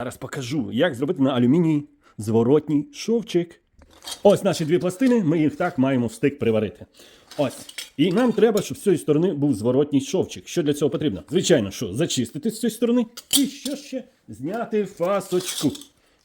Зараз покажу, як зробити на алюмінії зворотній шовчик. Ось наші дві пластини, ми їх так маємо в приварити. Ось. І нам треба, щоб з цієї сторони був зворотній шовчик. Що для цього потрібно? Звичайно, що зачистити з цієї сторони. І що ще? Зняти фасочку.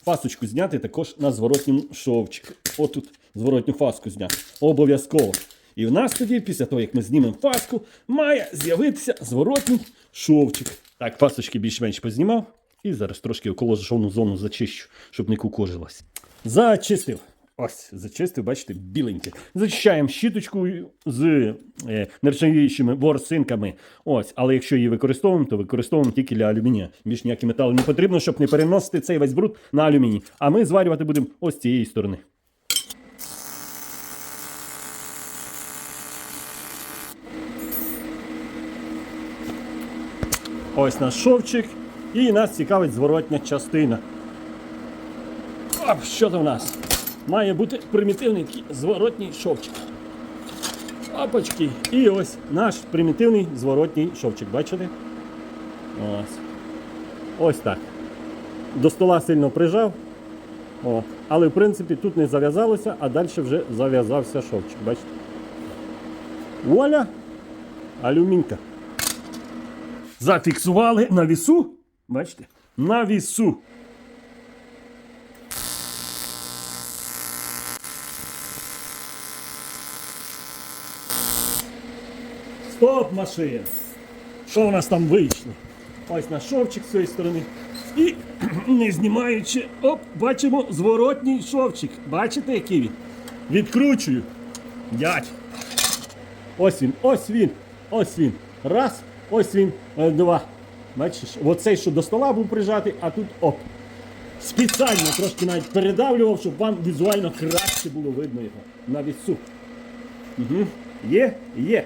Фасочку зняти також на зворотньому шовчику. Отут зворотню фаску зняти. Обов'язково. І в нас тоді, після того, як ми знімемо фаску, має з'явитися зворотній шовчик. Так, фасочки більш-менш познімав. І зараз трошки околожну зону зачищу, щоб не кукожилась. Зачистив. Ось, зачистив, бачите, біленьке. Зачищаємо щіточкою з е, нержавіючими ворсинками. Ось, але якщо її використовуємо, то використовуємо тільки для алюмінія. Більш ніякий метал не потрібно, щоб не переносити цей весь бруд на алюміній. А ми зварювати будемо ось цієї сторони. Ось наш шовчик. І нас цікавить зворотня частина. Оп, що це в нас? Має бути примітивний зворотній шовчик. Опачки. І ось наш примітивний зворотній шовчик. Бачите? Ось. Ось так. До стола сильно прижав. О. Але в принципі тут не зав'язалося, а далі вже зав'язався шовчик. Бачите? Вуаля! Алюмінка. Зафіксували на вісу. Бачите? На вісу. Стоп, машина! Що у нас там вийшло? Ось наш шовчик з цієї сторони. І не знімаючи, оп, бачимо зворотній шовчик. Бачите, який він? Відкручую. Дядь. Ось він, ось він, ось він. Раз, ось він, е, два. Бачиш, оцей, що до стола був прижатий, а тут оп. Спеціально трошки навіть передавлював, щоб вам візуально краще було видно його на вісу. Угу. Є, є.